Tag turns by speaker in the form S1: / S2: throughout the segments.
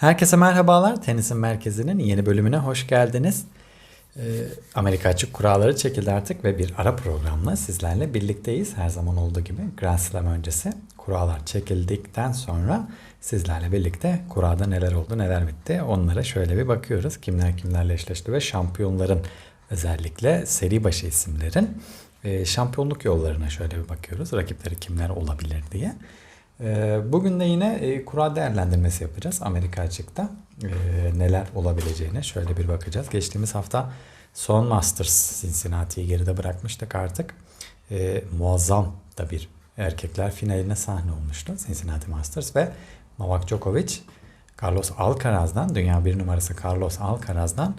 S1: Herkese merhabalar. Tenisin Merkezi'nin yeni bölümüne hoş geldiniz. Ee, Amerika Açık kuralları çekildi artık ve bir ara programla sizlerle birlikteyiz. Her zaman olduğu gibi Grand Slam öncesi kurallar çekildikten sonra sizlerle birlikte kurada neler oldu neler bitti onlara şöyle bir bakıyoruz. Kimler kimlerle eşleşti ve şampiyonların özellikle seri başı isimlerin e, şampiyonluk yollarına şöyle bir bakıyoruz. Rakipleri kimler olabilir diye. Ee, bugün de yine e, kura değerlendirmesi yapacağız Amerika açıkta. Ee, neler olabileceğine şöyle bir bakacağız. Geçtiğimiz hafta son Masters Cincinnati'yi geride bırakmıştık artık. Ee, muazzam da bir erkekler finaline sahne olmuştu Cincinnati Masters ve Novak Djokovic Carlos Alcaraz'dan dünya bir numarası Carlos Alcaraz'dan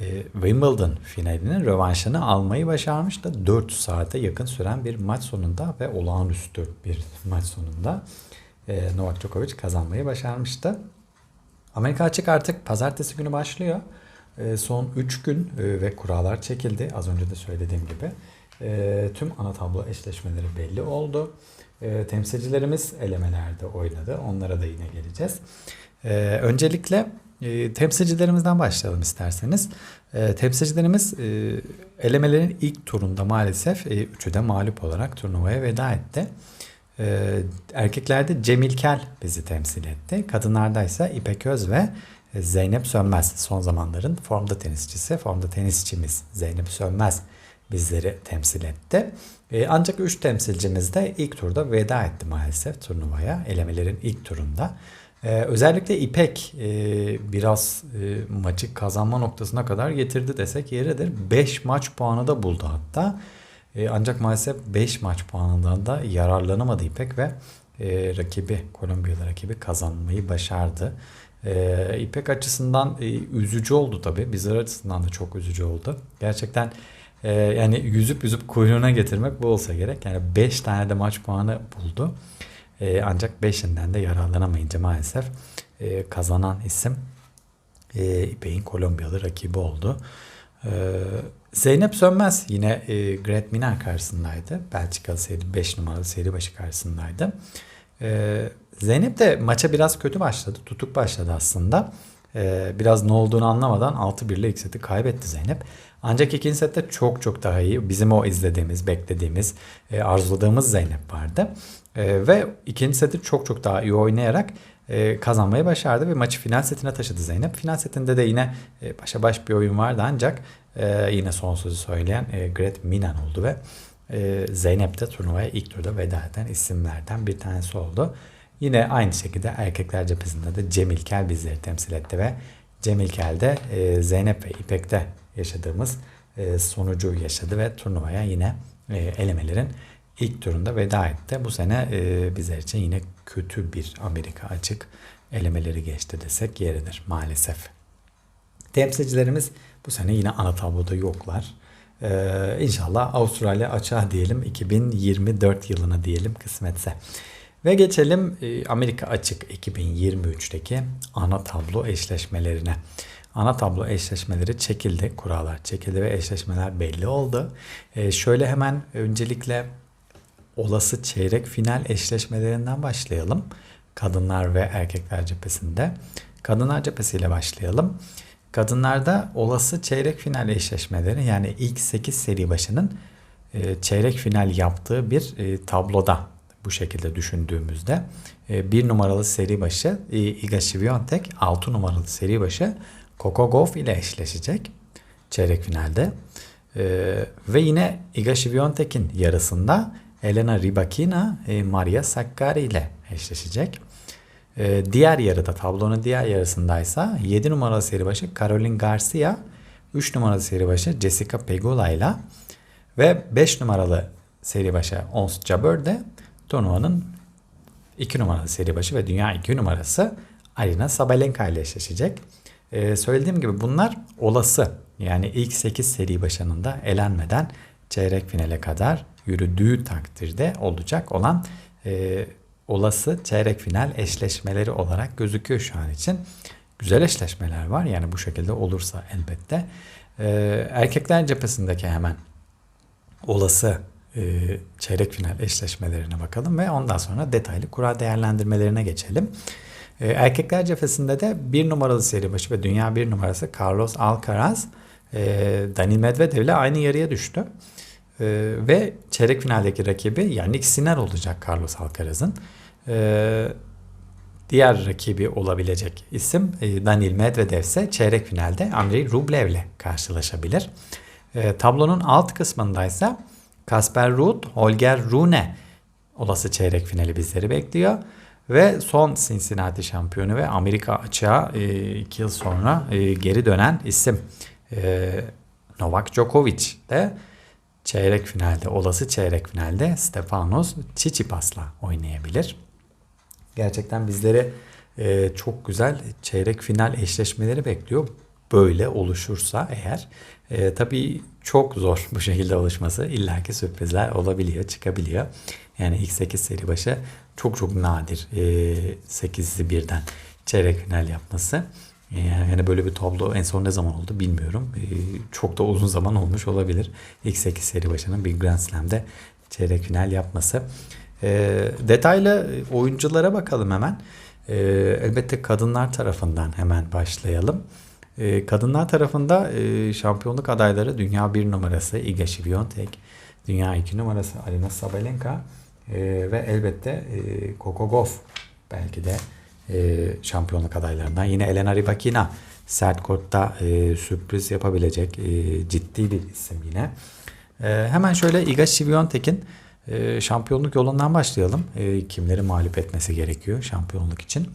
S1: e, Wimbledon finalinin rövanşını almayı başarmıştı. 4 saate yakın süren bir maç sonunda ve olağanüstü bir maç sonunda e, Novak Djokovic kazanmayı başarmıştı. Amerika açık artık pazartesi günü başlıyor. E, son 3 gün e, ve kurallar çekildi. Az önce de söylediğim gibi. Tüm ana tablo eşleşmeleri belli oldu. Temsilcilerimiz elemelerde oynadı. Onlara da yine geleceğiz. Öncelikle e, temsilcilerimizden başlayalım isterseniz. E, temsilcilerimiz e, elemelerin ilk turunda maalesef e, üçü de mağlup olarak turnuvaya veda etti. E, erkeklerde Cemil Kel bizi temsil etti. Kadınlarda ise İpek Öz ve Zeynep Sönmez son zamanların formda tenisçisi, formda tenisçimiz Zeynep Sönmez bizleri temsil etti. E, ancak 3 temsilcimiz de ilk turda veda etti maalesef turnuvaya. Elemelerin ilk turunda. Ee, özellikle İpek e, biraz e, maçı kazanma noktasına kadar getirdi desek yeridir. 5 maç puanı da buldu hatta. E, ancak maalesef 5 maç puanından da yararlanamadı İpek ve e, rakibi Kolombiyalı rakibi kazanmayı başardı. E, İpek açısından e, üzücü oldu tabii. Bizler açısından da çok üzücü oldu. Gerçekten e, yani yüzüp yüzüp kuyruğuna getirmek bu olsa gerek. Yani 5 tane de maç puanı buldu. E, ancak beşinden de yararlanamayınca maalesef e, kazanan isim e, İpek'in Kolombiyalı rakibi oldu. E, Zeynep Sönmez yine e, Gret Miner karşısındaydı. Belçikalı seri 5 numaralı seri başı karşısındaydı. E, Zeynep de maça biraz kötü başladı. Tutuk başladı aslında. E, biraz ne olduğunu anlamadan 6-1 ile ilk seti kaybetti Zeynep. Ancak ikinci sette çok çok daha iyi. Bizim o izlediğimiz, beklediğimiz, e, arzuladığımız Zeynep vardı. E, ve ikinci seti çok çok daha iyi oynayarak e, kazanmayı başardı ve maçı final setine taşıdı Zeynep. Final setinde de yine e, başa baş bir oyun vardı ancak e, yine son sözü söyleyen e, Gret Minan oldu ve e, Zeynep de turnuvaya ilk turda veda eden isimlerden bir tanesi oldu. Yine aynı şekilde erkekler cephesinde de Cemil Kel bizleri temsil etti ve Cemil Kel de e, Zeynep ve İpek'te yaşadığımız e, sonucu yaşadı ve turnuvaya yine e, elemelerin ilk turunda veda etti. Bu sene e, bizler için yine kötü bir Amerika açık elemeleri geçti desek yeridir maalesef. Temsilcilerimiz bu sene yine ana tabloda yoklar. Ee, inşallah Avustralya açığa diyelim 2024 yılına diyelim kısmetse. Ve geçelim Amerika açık 2023'teki ana tablo eşleşmelerine. Ana tablo eşleşmeleri çekildi, kurallar çekildi ve eşleşmeler belli oldu. Ee, şöyle hemen öncelikle olası çeyrek final eşleşmelerinden başlayalım. Kadınlar ve erkekler cephesinde. Kadınlar cephesiyle başlayalım. Kadınlarda olası çeyrek final eşleşmeleri yani ilk 8 seri başının e, çeyrek final yaptığı bir e, tabloda bu şekilde düşündüğümüzde e, bir numaralı seri başı Iga Świątek 6 numaralı seri başı Coco Gauff ile eşleşecek çeyrek finalde. Ve yine Iga Świątek'in yarısında Elena Rybakina e, Maria Sakkari ile eşleşecek. E, diğer yarıda tablonun diğer yarısındaysa 7 numaralı seri başı Caroline Garcia, 3 numaralı seri başı Jessica Pegula ile ve 5 numaralı seri başı Ons Jabeur de turnuvanın 2 numaralı seri başı ve dünya 2 numarası Arina Sabalenka ile eşleşecek. Ee, söylediğim gibi bunlar olası yani ilk 8 seri başında elenmeden çeyrek finale kadar yürüdüğü takdirde olacak olan e, olası çeyrek final eşleşmeleri olarak gözüküyor şu an için. Güzel eşleşmeler var yani bu şekilde olursa elbette. E, erkekler cephesindeki hemen olası e, çeyrek final eşleşmelerine bakalım ve ondan sonra detaylı kura değerlendirmelerine geçelim. E, erkekler cephesinde de bir numaralı seri başı ve dünya bir numarası Carlos Alcaraz e, Daniil Medvedev ile aynı yarıya düştü. Ve çeyrek finaldeki rakibi Yannick Sinner olacak Carlos Alcaraz'ın. E, diğer rakibi olabilecek isim e, Daniil Medvedev ise çeyrek finalde Andrei Rublev ile karşılaşabilir. E, tablonun alt kısmında ise Kasper Ruud, Holger Rune olası çeyrek finali bizleri bekliyor. Ve son Cincinnati şampiyonu ve Amerika açığa 2 yıl sonra e, geri dönen isim e, Novak Djokovic de çeyrek finalde, olası çeyrek finalde Stefanos Tsitsipas'la oynayabilir. Gerçekten bizleri e, çok güzel çeyrek final eşleşmeleri bekliyor. Böyle oluşursa eğer e, tabii çok zor bu şekilde oluşması. İlla ki sürprizler olabiliyor, çıkabiliyor. Yani ilk 8 seri başı çok çok nadir e, 8'li birden çeyrek final yapması. E, yani böyle bir tablo en son ne zaman oldu bilmiyorum. E, çok da uzun zaman olmuş olabilir. İlk 8 seri başının bir Grand Slam'de çeyrek final yapması. E, detaylı oyunculara bakalım hemen. Elbette kadınlar tarafından hemen başlayalım. Kadınlar tarafında e, şampiyonluk adayları dünya bir numarası Iga Świątek, dünya iki numarası Arina Sabalenka e, ve elbette e, Coco Gauff belki de e, şampiyonluk adaylarından. Yine Elena Rybakina sert kortta e, sürpriz yapabilecek e, ciddi bir isim yine. E, hemen şöyle Iga Świątek'in e, şampiyonluk yolundan başlayalım. E, kimleri mağlup etmesi gerekiyor şampiyonluk için.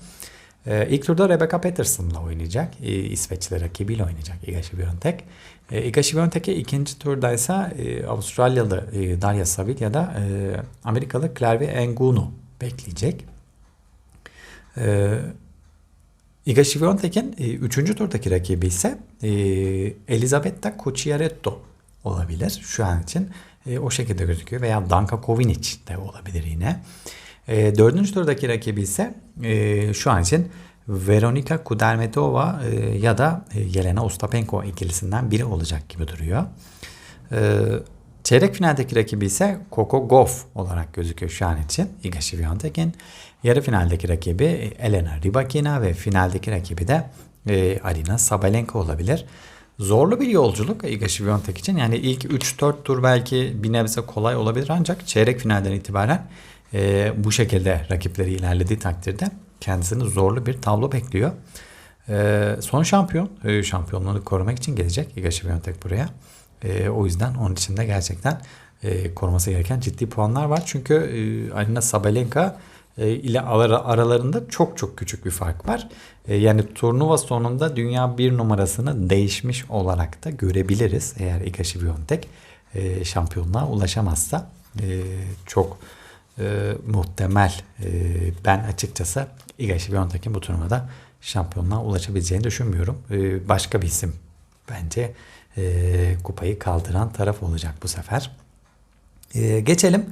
S1: E, ilk turda Rebecca Peterson'la oynayacak. E, İsveçli rakibiyle oynayacak Iga Świątek. E, Iga Świątek'e ikinci turda ise e, Avustralyalı e, Darya Savil ya da e, Amerikalı Clervie Engunu bekleyecek. E, Iga Świątek'in e, üçüncü turdaki rakibi ise e, Elisabetta olabilir şu an için. E, o şekilde gözüküyor veya Danka Kovinic de olabilir yine. E, dördüncü turdaki rakibi ise şu an için Veronika Kudermetova ya da Yelena Ostapenko ikilisinden biri olacak gibi duruyor. Çeyrek finaldeki rakibi ise Coco Gauff olarak gözüküyor şu an için Iga Świątek'in. Yarı finaldeki rakibi Elena Rybakina ve finaldeki rakibi de e, Arina Sabalenka olabilir. Zorlu bir yolculuk Iga Świątek için. Yani ilk 3-4 tur belki bir nebze kolay olabilir ancak çeyrek finalden itibaren e, bu şekilde rakipleri ilerlediği takdirde kendisini zorlu bir tablo bekliyor. E, son şampiyon, e, şampiyonluğunu korumak için gelecek Iga Świątek buraya. E, o yüzden onun için de gerçekten e, koruması gereken ciddi puanlar var. Çünkü e, Arina Sabalenka e, ile aralarında çok çok küçük bir fark var. E, yani turnuva sonunda dünya bir numarasını değişmiş olarak da görebiliriz. Eğer Iga Świątek e, şampiyonluğa ulaşamazsa çok muhtemel. Ben açıkçası Iga Świątek'in bu turnuvada şampiyonluğa ulaşabileceğini düşünmüyorum. Başka bir isim bence kupayı kaldıran taraf olacak bu sefer. Geçelim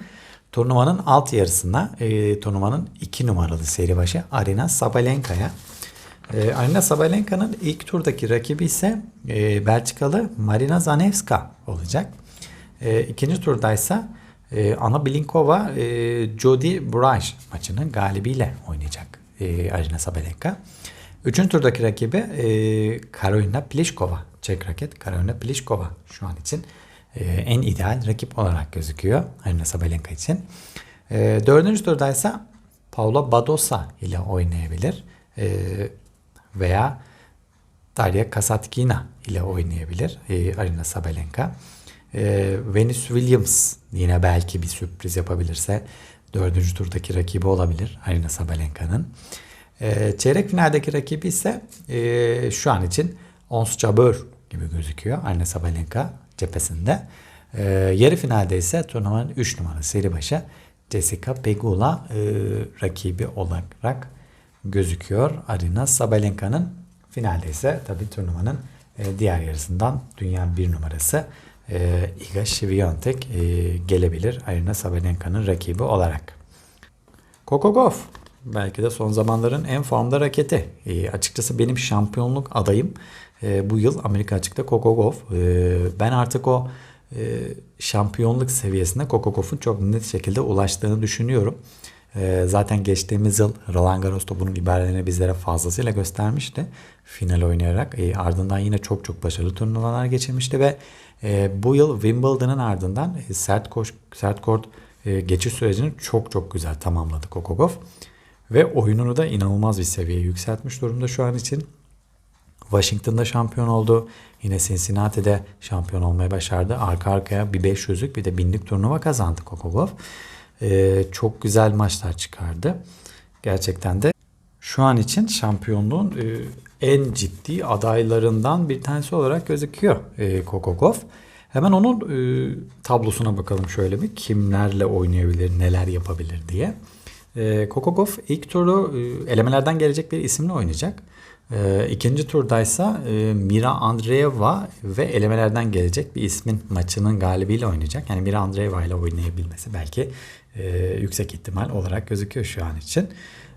S1: turnuvanın alt yarısına e, turnuvanın 2 numaralı seri başı Arina Sabalenka'ya. E, Arina Sabalenka'nın ilk turdaki rakibi ise e, Belçikalı Marina Zanevska olacak. E, ikinci turdaysa e, Anna Blinkova e, Jody Braj maçının galibiyle oynayacak e, Arina Sabalenka. Üçüncü turdaki rakibi e, Karolina Pliskova. Çek raket Karolina Pliskova şu an için e, en ideal rakip olarak gözüküyor Arina Sabalenka için. E, dördüncü turdaysa Paula Badosa ile oynayabilir. E, veya Daria Kasatkina ile oynayabilir e, Arina Sabalenka. E, Venus Williams yine belki bir sürpriz yapabilirse dördüncü turdaki rakibi olabilir Arina Sabalenka'nın. E, çeyrek finaldeki rakibi ise e, şu an için Ons Jabeur gibi gözüküyor Arina Sabalenka cephesinde. E, yarı finalde ise turnuvanın 3 numaralı seri başı Jessica Pegula e, rakibi olarak gözüküyor. Arina Sabalenka'nın finalde ise tabi turnuvanın e, diğer yarısından dünya bir numarası e, Iga Świątek e, gelebilir Arina Sabalenka'nın rakibi olarak. Coco Gauff belki de son zamanların en formda raketi. E, açıkçası benim şampiyonluk adayım e, bu yıl Amerika açıkta Coco Gauff. E, ben artık o e, şampiyonluk seviyesine Coco Gauff'un çok net şekilde ulaştığını düşünüyorum. E, zaten geçtiğimiz yıl Roland Garros'ta bunun ibarelerini bizlere fazlasıyla göstermişti. Final oynayarak. E, ardından yine çok çok başarılı turnuvalar geçirmişti ve e, bu yıl Wimbledon'ın ardından e, sert, koş, sert kort e, geçiş sürecini çok çok güzel tamamladı Kokogov. Ve oyununu da inanılmaz bir seviyeye yükseltmiş durumda şu an için. Washington'da şampiyon oldu. Yine Cincinnati'de şampiyon olmayı başardı. Arka arkaya bir 500'lük bir de 1000'lik turnuva kazandı Kokogov. Ee, çok güzel maçlar çıkardı. Gerçekten de şu an için şampiyonluğun e, en ciddi adaylarından bir tanesi olarak gözüküyor e, Kokogov. Hemen onun e, tablosuna bakalım şöyle bir kimlerle oynayabilir, neler yapabilir diye. E, Kokogov ilk turu e, elemelerden gelecek bir isimle oynayacak. E, ikinci turdaysa e, Mira Andreeva ve elemelerden gelecek bir ismin maçının galibiyle oynayacak. Yani Mira Andreeva ile oynayabilmesi belki e, yüksek ihtimal olarak gözüküyor şu an için.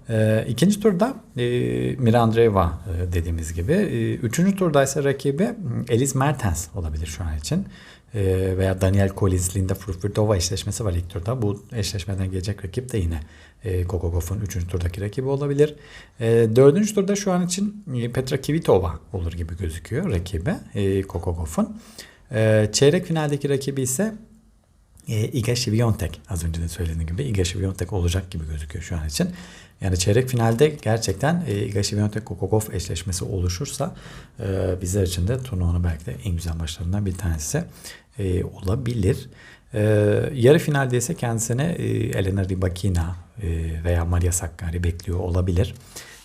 S1: E, ikinci turda e, Mira Andreeva e, dediğimiz gibi. E, üçüncü turdaysa rakibi Eliz Mertens olabilir şu an için. E, veya Daniel Collins, Linda Fruhvirtova eşleşmesi var ilk turda. Bu eşleşmeden gelecek rakip de yine e, Kokogov'un 3. turdaki rakibi olabilir. E, 4. turda şu an için e, Petra Kvitova olur gibi gözüküyor rakibi e, Kokogov'un. E, çeyrek finaldeki rakibi ise e, Iga Świątek az önce de söylediğim gibi Iga Świątek olacak gibi gözüküyor şu an için. Yani çeyrek finalde gerçekten e, Iga Świątek Kokogov eşleşmesi oluşursa e, bizler için de turnuvanın belki de en güzel maçlarından bir tanesi e, olabilir. E, yarı finalde ise kendisine e, Elena Rybakina e, veya Maria Sakkari bekliyor olabilir.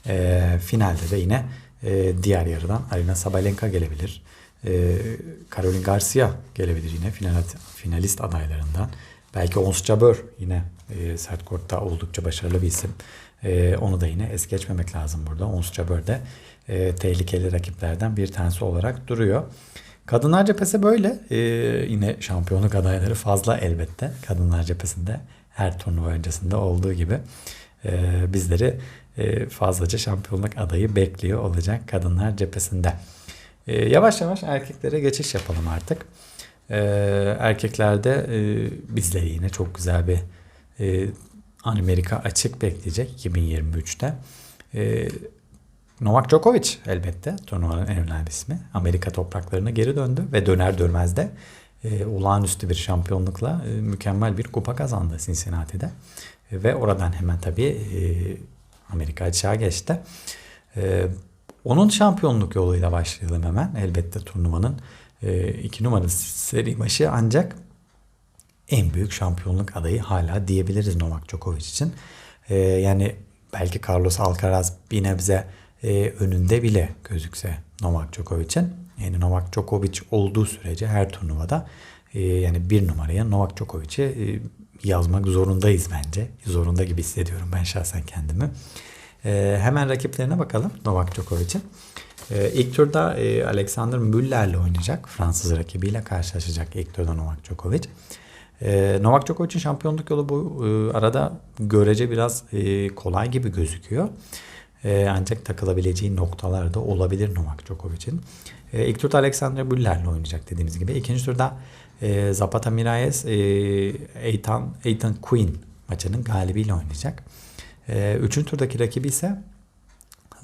S1: E, finalde de yine e, diğer yarıdan Arina Sabalenka gelebilir. E, Caroline Garcia gelebilir yine finalist, finalist adaylarından. Belki Ons Jabeur yine e, sert oldukça başarılı bir isim. E, onu da yine es geçmemek lazım burada. Ons Jabeur de e, tehlikeli rakiplerden bir tanesi olarak duruyor. Kadınlar cephesi böyle. Ee, yine şampiyonluk adayları fazla elbette. Kadınlar cephesinde her turnuva öncesinde olduğu gibi e, bizleri e, fazlaca şampiyonluk adayı bekliyor olacak kadınlar cephesinde. E, yavaş yavaş erkeklere geçiş yapalım artık. E, erkeklerde e, bizleri yine çok güzel bir e, Amerika açık bekleyecek 2023'te. E, Novak Djokovic elbette turnuvanın en önemli ismi. Amerika topraklarına geri döndü ve döner dönmez de e, olağanüstü bir şampiyonlukla e, mükemmel bir kupa kazandı Cincinnati'de. E, ve oradan hemen tabii e, Amerika açığa geçti. E, onun şampiyonluk yoluyla başlayalım hemen. Elbette turnuvanın e, iki numaralı seri başı ancak en büyük şampiyonluk adayı hala diyebiliriz Novak Djokovic için. E, yani belki Carlos Alcaraz bir nebze e, önünde bile gözükse Novak Djokovic'in. Yani Novak Djokovic olduğu sürece her turnuvada e, yani bir numaraya Novak Djokovic'i e, yazmak zorundayız bence. Zorunda gibi hissediyorum ben şahsen kendimi. E, hemen rakiplerine bakalım Novak Djokovic'in. E, ilk turda e, Alexander Müller'le oynayacak. Fransız rakibiyle karşılaşacak ilk turda Novak Djokovic. E, Novak Djokovic'in şampiyonluk yolu bu e, arada görece biraz e, kolay gibi gözüküyor. E, ancak takılabileceği noktalar da olabilir Novak Djokovic'in. E, ilk turda Alexander Büller'le oynayacak dediğimiz gibi. İkinci turda e, Zapata Miralles, e, Ethan, Ethan Quinn maçının galibiyle oynayacak. E, üçüncü turdaki rakibi ise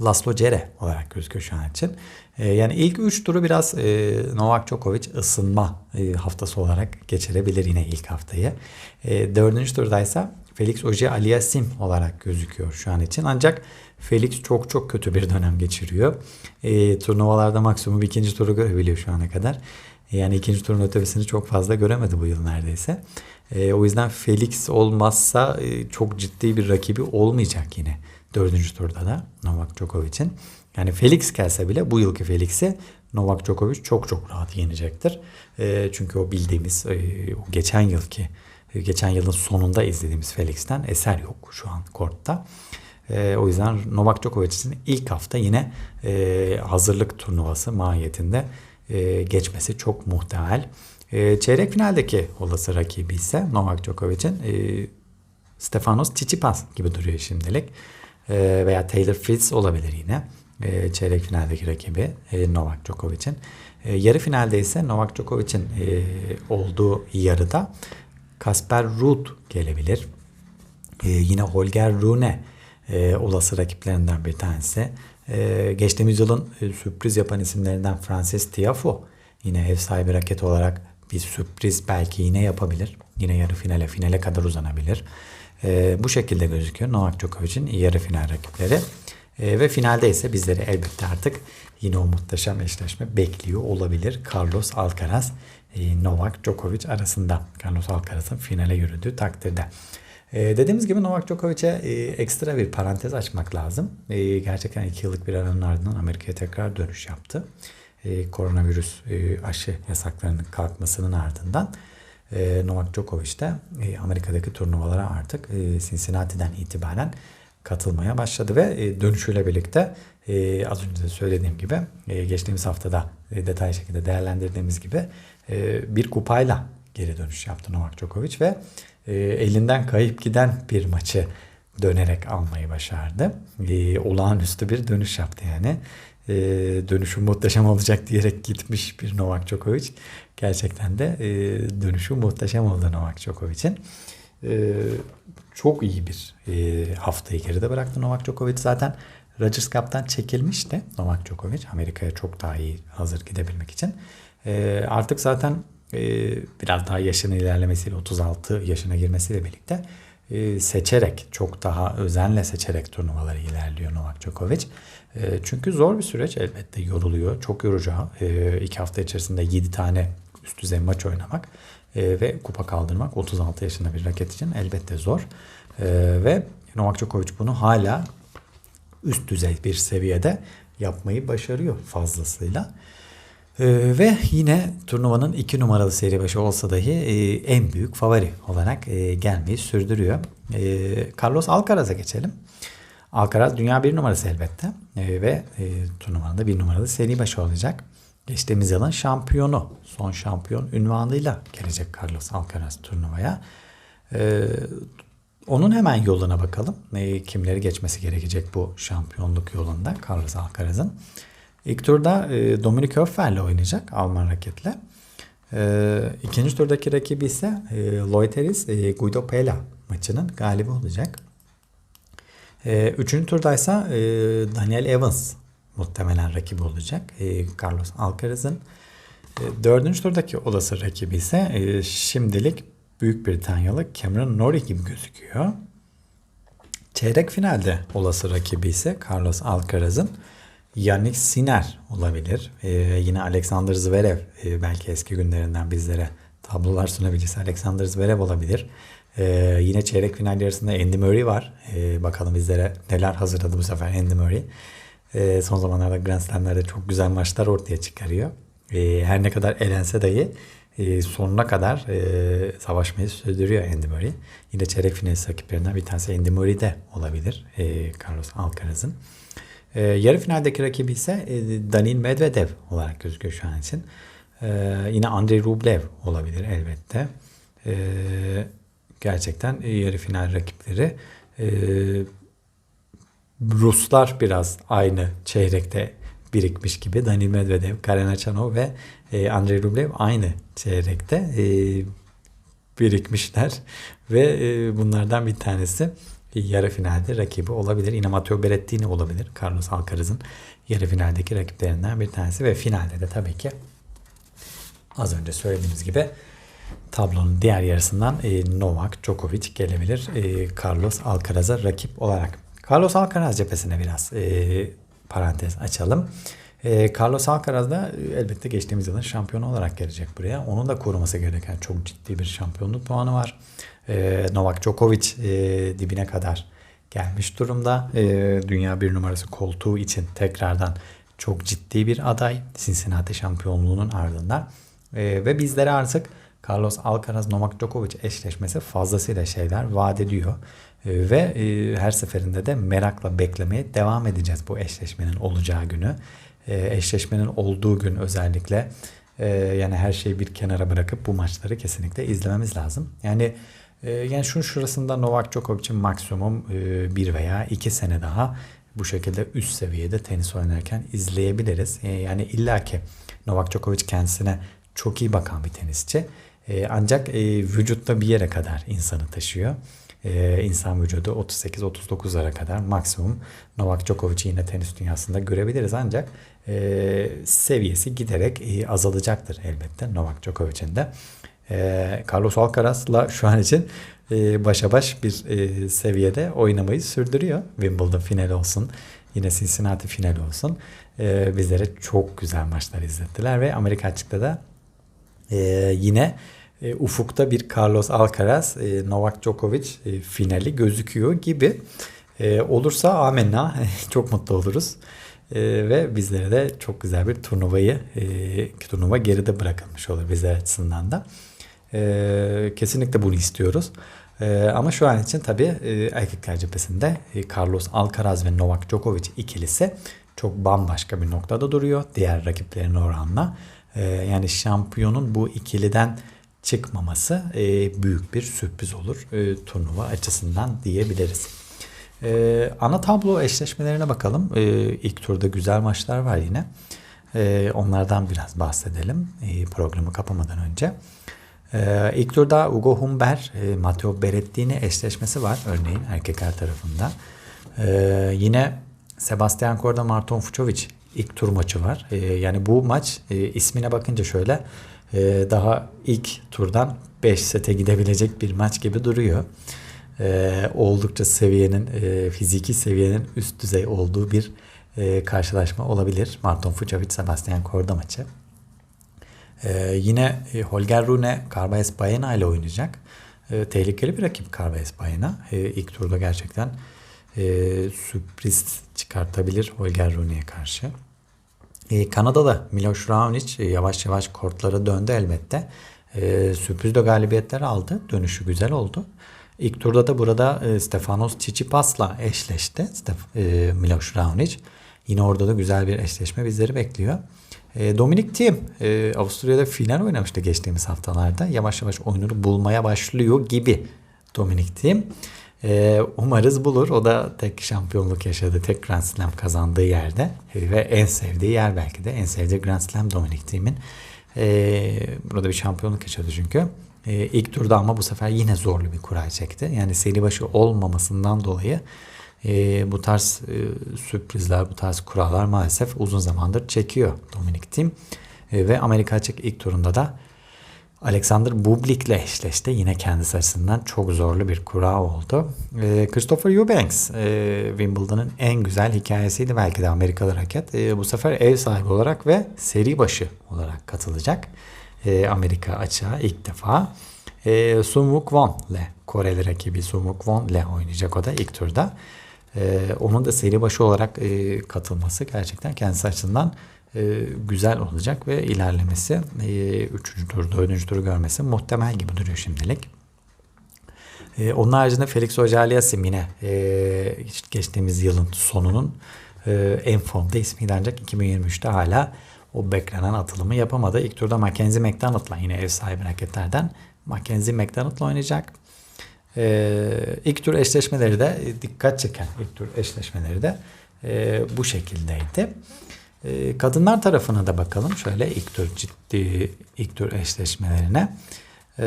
S1: Laslo Cere olarak gözüküyor şu an için. E, yani ilk üç turu biraz e, Novak Djokovic ısınma e, haftası olarak geçirebilir yine ilk haftayı. E, dördüncü turdaysa Felix Oje Aliasim olarak gözüküyor şu an için. Ancak Felix çok çok kötü bir dönem geçiriyor. E, turnuvalarda maksimum ikinci turu görebiliyor şu ana kadar. Yani ikinci turun ötesini çok fazla göremedi bu yıl neredeyse. E, o yüzden Felix olmazsa e, çok ciddi bir rakibi olmayacak yine. Dördüncü turda da Novak Djokovic'in. Yani Felix gelse bile bu yılki Felix'i Novak Djokovic çok çok rahat yenecektir. E, çünkü o bildiğimiz e, o geçen yılki geçen yılın sonunda izlediğimiz Felix'ten eser yok şu an kortta. E, o yüzden Novak Djokovic için ilk hafta yine e, hazırlık turnuvası mahiyetinde e, geçmesi çok muhtemel. E, çeyrek finaldeki olası rakibi ise Novak Djokovic'in e, Stefanos Tsitsipas gibi duruyor şimdilik. E, veya Taylor Fritz olabilir yine. E, çeyrek finaldeki rakibi e, Novak Djokovic'in. E, yarı finalde ise Novak Djokovic'in e, olduğu yarıda Kasper Ruud gelebilir. Yine Holger Rune e, olası rakiplerinden bir tanesi. Geçtiğimiz yılın sürpriz yapan isimlerinden Francis Tiafoe yine ev sahibi raket olarak bir sürpriz belki yine yapabilir. Yine yarı finale finale kadar uzanabilir. E, bu şekilde gözüküyor Novak Djokovic'in yarı final rakipleri. E, ve finalde ise bizleri elbette artık yine o muhteşem eşleşme bekliyor olabilir. Carlos Alcaraz e, Novak Djokovic arasında. Carlos Alcaraz'ın finale yürüdüğü takdirde. E, dediğimiz gibi Novak Djokovic'e e, ekstra bir parantez açmak lazım. E, gerçekten iki yıllık bir aranın ardından Amerika'ya tekrar dönüş yaptı. E, koronavirüs e, aşı yasaklarının kalkmasının ardından e, Novak Djokovic de e, Amerika'daki turnuvalara artık e, Cincinnati'den itibaren katılmaya başladı ve e, dönüşüyle birlikte e, az önce de söylediğim gibi e, geçtiğimiz haftada e, detaylı şekilde değerlendirdiğimiz gibi e, bir kupayla geri dönüş yaptı Novak Djokovic ve e, elinden kayıp giden bir maçı dönerek almayı başardı. E, olağanüstü bir dönüş yaptı yani. E, dönüşü muhteşem olacak diyerek gitmiş bir Novak Djokovic. Gerçekten de e, dönüşü muhteşem oldu Novak Djokovic'in. E, çok iyi bir e, haftayı geride bıraktı Novak Djokovic. Zaten Rogers Cup'tan çekilmişti Novak Djokovic. Amerika'ya çok daha iyi hazır gidebilmek için. E, artık zaten e, biraz daha yaşının ilerlemesiyle 36 yaşına girmesiyle birlikte e, seçerek çok daha özenle seçerek turnuvaları ilerliyor Novak Djokovic. Çünkü zor bir süreç elbette yoruluyor. Çok yorucu. E, iki hafta içerisinde 7 tane üst düzey maç oynamak e, ve kupa kaldırmak 36 yaşında bir raket için elbette zor. E, ve Novak Djokovic bunu hala üst düzey bir seviyede yapmayı başarıyor fazlasıyla. Ee, ve yine turnuvanın iki numaralı seri başı olsa dahi e, en büyük favori olarak e, gelmeyi sürdürüyor. E, Carlos Alcaraz'a geçelim. Alcaraz dünya bir numarası elbette e, ve e, turnuvanın da bir numaralı seri başı olacak. Geçtiğimiz yılın şampiyonu, son şampiyon ünvanıyla gelecek Carlos Alcaraz turnuvaya. E, onun hemen yoluna bakalım. E, kimleri geçmesi gerekecek bu şampiyonluk yolunda Carlos Alcaraz'ın. İlk turda e, Dominik Höffer'le oynayacak Alman raketle. E, ikinci turdaki rakibi ise e, Loiteris e, Guido Pella maçının galibi olacak. E, üçüncü turdaysa e, Daniel Evans muhtemelen rakibi olacak. E, Carlos Alcaraz'ın. E, dördüncü turdaki olası rakibi ise e, şimdilik Büyük Britanyalı Cameron Norrie gibi gözüküyor. Çeyrek finalde olası rakibi ise Carlos Alcaraz'ın Yannick Sinner olabilir. Ee, yine Alexander Zverev ee, belki eski günlerinden bizlere tablolar sunabilirse Alexander Zverev olabilir. Ee, yine çeyrek final yarısında Andy Murray var. Ee, bakalım bizlere neler hazırladı bu sefer Andy Murray. Ee, son zamanlarda Grand Slam'lerde çok güzel maçlar ortaya çıkarıyor. Ee, her ne kadar elense dahi e, sonuna kadar e, savaşmayı sürdürüyor Andy Murray. Yine çeyrek finalist rakiplerinden bir tanesi Andy Murray de olabilir. E, Carlos Alcaraz'ın. E, yarı finaldeki rakibi ise e, Danil Medvedev olarak gözüküyor şu an için. E, yine Andrei Rublev olabilir elbette. E, gerçekten e, yarı final rakipleri e, Ruslar biraz aynı çeyrekte birikmiş gibi. Danil Medvedev, Karen Achanov ve e, Andrei Rublev aynı çeyrekte e, birikmişler ve e, bunlardan bir tanesi yarı finalde rakibi olabilir. Yine Matteo Berrettini olabilir. Carlos Alcaraz'ın yarı finaldeki rakiplerinden bir tanesi ve finalde de tabii ki az önce söylediğimiz gibi tablonun diğer yarısından e, Novak Djokovic gelebilir. E, Carlos Alcaraz'a rakip olarak. Carlos Alcaraz cephesine biraz e, parantez açalım. E, Carlos Alcaraz da e, elbette geçtiğimiz yılın şampiyonu olarak gelecek buraya. Onun da koruması gereken çok ciddi bir şampiyonluk puanı var. E, Novak Djokovic e, dibine kadar gelmiş durumda. E, dünya bir numarası koltuğu için tekrardan çok ciddi bir aday Cincinnati şampiyonluğunun ardından. E, ve bizlere artık Carlos Alcaraz Novak Djokovic eşleşmesi fazlasıyla şeyler vaat ediyor. E, ve e, her seferinde de merakla beklemeye devam edeceğiz bu eşleşmenin olacağı günü. E, eşleşmenin olduğu gün özellikle e, yani her şeyi bir kenara bırakıp bu maçları kesinlikle izlememiz lazım. Yani e, yani şunun şurasında Novak Djokovic'in maksimum bir veya iki sene daha bu şekilde üst seviyede tenis oynarken izleyebiliriz. E, yani illaki Novak Djokovic kendisine çok iyi bakan bir tenisçi. E, ancak e, vücutta bir yere kadar insanı taşıyor. e, insan vücudu 38-39'lara kadar maksimum Novak Djokovic'i yine tenis dünyasında görebiliriz ancak e, seviyesi giderek e, azalacaktır elbette Novak Djokovic'in de. E, Carlos Alcaraz'la şu an için e, başa baş bir e, seviyede oynamayı sürdürüyor. Wimbledon finali olsun, yine Cincinnati finali olsun. E, bizlere çok güzel maçlar izlettiler ve Amerika açıkta da e, yine e, ufukta bir Carlos Alcaraz, e, Novak Djokovic e, finali gözüküyor gibi. E, olursa amenna çok mutlu oluruz. E, ve bizlere de çok güzel bir turnuvayı, e, turnuva geride bırakılmış olur bizler açısından da. E, kesinlikle bunu istiyoruz. E, ama şu an için tabii e, erkekler cephesinde e, Carlos Alcaraz ve Novak Djokovic ikilisi çok bambaşka bir noktada duruyor diğer rakiplerine oranla. E, yani şampiyonun bu ikiliden çıkmaması e, büyük bir sürpriz olur e, turnuva açısından diyebiliriz. E, ana tablo eşleşmelerine bakalım. E, ilk turda güzel maçlar var yine. E, onlardan biraz bahsedelim e, programı kapamadan önce. E, ilk turda Ugo Humber, e, Matteo Berrettini eşleşmesi var örneğin erkekler tarafında. E, yine Sebastian Korda, Marton Fucovic ilk tur maçı var. E, yani bu maç e, ismine bakınca şöyle e, daha ilk turdan 5 sete gidebilecek bir maç gibi duruyor. E, oldukça seviyenin, e, fiziki seviyenin üst düzey olduğu bir e, karşılaşma olabilir. Marton Fucovic, Sebastian Korda maçı. E, yine e, Holger Rune, Carbayes Baena ile oynayacak. E, tehlikeli bir rakip Carbayes Baena. E, ilk turda gerçekten e, sürpriz çıkartabilir Holger Rune'ye karşı. E, Kanada'da Miloš Raonic e, yavaş yavaş kortlara döndü elbette. E, sürpriz de galibiyetler aldı. Dönüşü güzel oldu. İlk turda da burada e, Stefanos Tsitsipas'la eşleşti Stef, e, Miloš Raonic. Yine orada da güzel bir eşleşme bizleri bekliyor. E, Dominic Thiem e, Avusturya'da final oynamıştı geçtiğimiz haftalarda. Yavaş yavaş oyununu bulmaya başlıyor gibi Dominic Thiem. Ee, umarız bulur. O da tek şampiyonluk yaşadığı, tek Grand Slam kazandığı yerde ve en sevdiği yer belki de en sevdiği Grand Slam Dominic Thiem'in. Ee, burada bir şampiyonluk yaşadı çünkü. Ee, ilk turda ama bu sefer yine zorlu bir kura çekti. Yani seri başı olmamasından dolayı e, bu tarz e, sürprizler, bu tarz kurallar maalesef uzun zamandır çekiyor Dominic Thiem. E, ve Amerika açık ilk turunda da Alexander Bublik ile eşleşti. Yine kendisi açısından çok zorlu bir kura oldu. E, Christopher Eubanks e, Wimbledon'ın en güzel hikayesiydi belki de Amerikalı raket. E, bu sefer ev sahibi olarak ve seri başı olarak katılacak. E, Amerika açığa ilk defa. E, Wook Won ile Koreli rakibi Wook Won ile oynayacak o da ilk turda. E, onun da seri başı olarak e, katılması gerçekten kendisi açısından e, güzel olacak ve ilerlemesi e, üçüncü tur, dördüncü turu görmesi muhtemel gibi duruyor şimdilik. E, onun haricinde Felix Ojaliasim yine e, geçtiğimiz yılın sonunun e, en formda ismiydi ancak 2023'te hala o beklenen atılımı yapamadı. İlk turda Mackenzie McDonald'la yine ev sahibi raketlerden Mackenzie McDonald'la oynayacak. E, ilk tur eşleşmeleri de dikkat çeken ilk tur eşleşmeleri de e, bu şekildeydi. E, kadınlar tarafına da bakalım. Şöyle ilk tur ciddi ilk tur eşleşmelerine. E,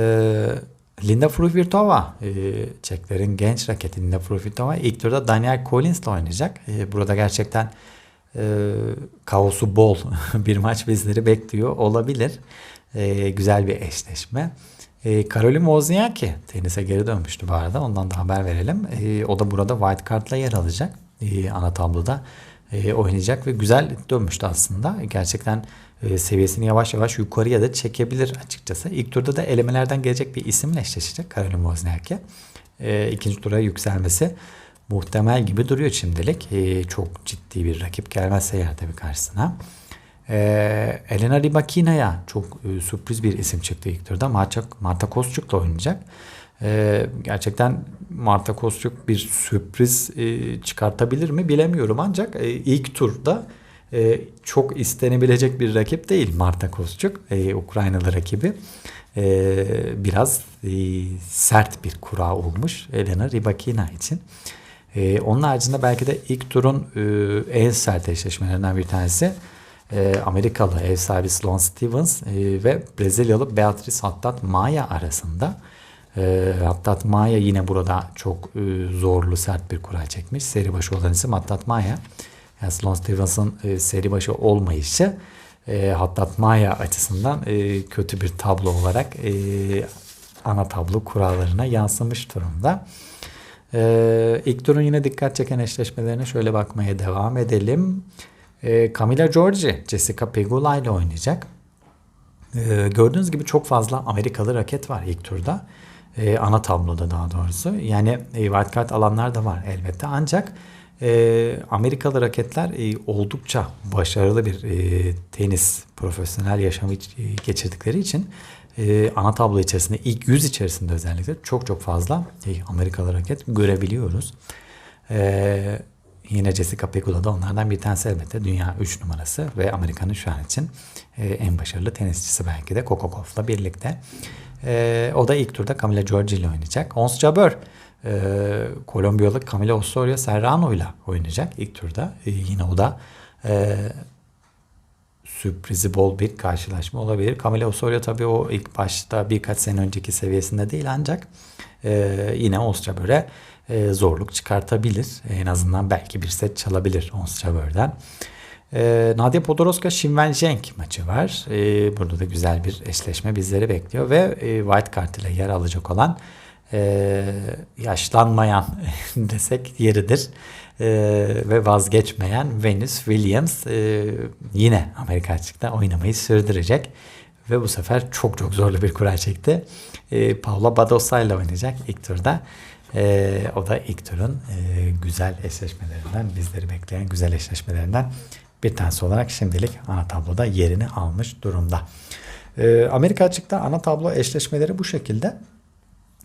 S1: Linda Fruhvirtova, e, Çeklerin genç raketi Linda Fruhvirtova ilk turda Daniel Collins ile oynayacak. Burada gerçekten kaosu bol bir maç bizleri bekliyor olabilir. Güzel bir eşleşme. E, Karolin Wozniacki tenise geri dönmüştü bu arada. Ondan da haber verelim. O da burada white card'la yer alacak. Ana tabloda e, oynayacak ve güzel dönmüştü aslında. Gerçekten e, seviyesini yavaş yavaş yukarıya da çekebilir açıkçası. İlk turda da elemelerden gelecek bir isimle eşleşecek Karolin Wozniacki. E, ikinci tura yükselmesi muhtemel gibi duruyor şimdilik. E, çok ciddi bir rakip gelmezse eğer tabii karşısına. E, Elena Rybakina'ya çok e, sürpriz bir isim çıktı ilk turda. Marta, Marta Kostyuk'la oynayacak. Ee, gerçekten Marta Kostyuk bir sürpriz e, çıkartabilir mi bilemiyorum ancak e, ilk turda e, çok istenebilecek bir rakip değil Marta Kostyuk Ukraynalı rakibi biraz sert bir kura olmuş Elena Rybakina için. Onun haricinde belki de ilk turun en sert eşleşmelerinden bir tanesi Amerikalı ev sahibi Sloane Stevens ve Brezilyalı Beatrice Haddad Maya arasında. E, Maya yine burada çok e, zorlu sert bir kura çekmiş. Seri başı olan isim Hattat Maya. Yani Sloane Stevens'ın e, seri başı olmayışı e, Maya açısından e, kötü bir tablo olarak e, ana tablo kurallarına yansımış durumda. Ee, ilk turun yine dikkat çeken eşleşmelerine şöyle bakmaya devam edelim. Camila Giorgi, Jessica Pegula ile oynayacak. Gördüğünüz gibi çok fazla Amerikalı raket var ilk turda. Ee, ana tabloda daha doğrusu. Yani e, wildcard alanlar da var elbette. Ancak e, Amerikalı raketler e, oldukça başarılı bir e, tenis profesyonel yaşamı e, geçirdikleri için e, ana tablo içerisinde ilk 100 içerisinde özellikle çok çok fazla e, Amerikalı raket görebiliyoruz. E, yine Jessica Pegula da onlardan bir tanesi elbette dünya 3 numarası ve Amerika'nın şu an için e, en başarılı tenisçisi belki de Coco Gauff'la birlikte. E, o da ilk turda Camila Giorgi ile oynayacak. Ons Jabeur e, Kolombiyalı Camila Osorio Serrano ile oynayacak ilk turda. E, yine o da e, sürprizi bol bir karşılaşma olabilir. Camila Osorio tabii o ilk başta birkaç sene önceki seviyesinde değil ancak e, yine Osçaber'e e, zorluk çıkartabilir. En azından belki bir set çalabilir Osçaber'den. E, Nadia Podoroska Shinwen Zheng maçı var. E, burada da güzel bir eşleşme bizleri bekliyor ve e, White Card ile yer alacak olan e, yaşlanmayan desek yeridir e, ve vazgeçmeyen Venus Williams e, yine Amerika açıkta oynamayı sürdürecek ve bu sefer çok çok zorlu bir kura çekti. Paula Badosa ile oynayacak ilk turda. E, o da ilk turun e, güzel eşleşmelerinden, bizleri bekleyen güzel eşleşmelerinden bir tanesi olarak şimdilik ana tabloda yerini almış durumda. E, Amerika açıkta ana tablo eşleşmeleri bu şekilde.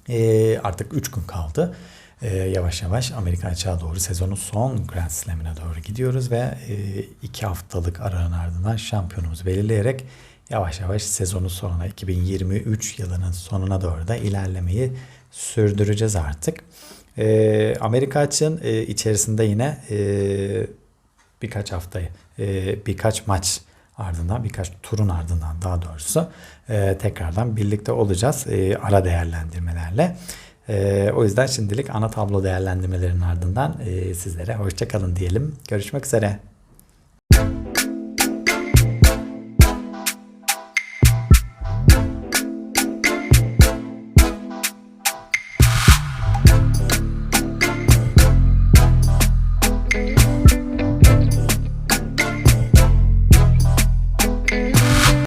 S1: E, artık 3 gün kaldı. E, yavaş yavaş Amerika açığa doğru sezonun son Grand Slam'ine doğru gidiyoruz ve 2 e, haftalık aranın ardından şampiyonumuzu belirleyerek yavaş yavaş sezonun sonuna 2023 yılının sonuna doğru da ilerlemeyi sürdüreceğiz artık. Amerika açığın e, içerisinde yine e, birkaç haftayı, e, birkaç maç ardından birkaç turun ardından daha doğrusu e, tekrardan birlikte olacağız e, ara değerlendirmelerle. O yüzden şimdilik ana tablo değerlendirmelerinin ardından sizlere hoşçakalın diyelim. Görüşmek üzere.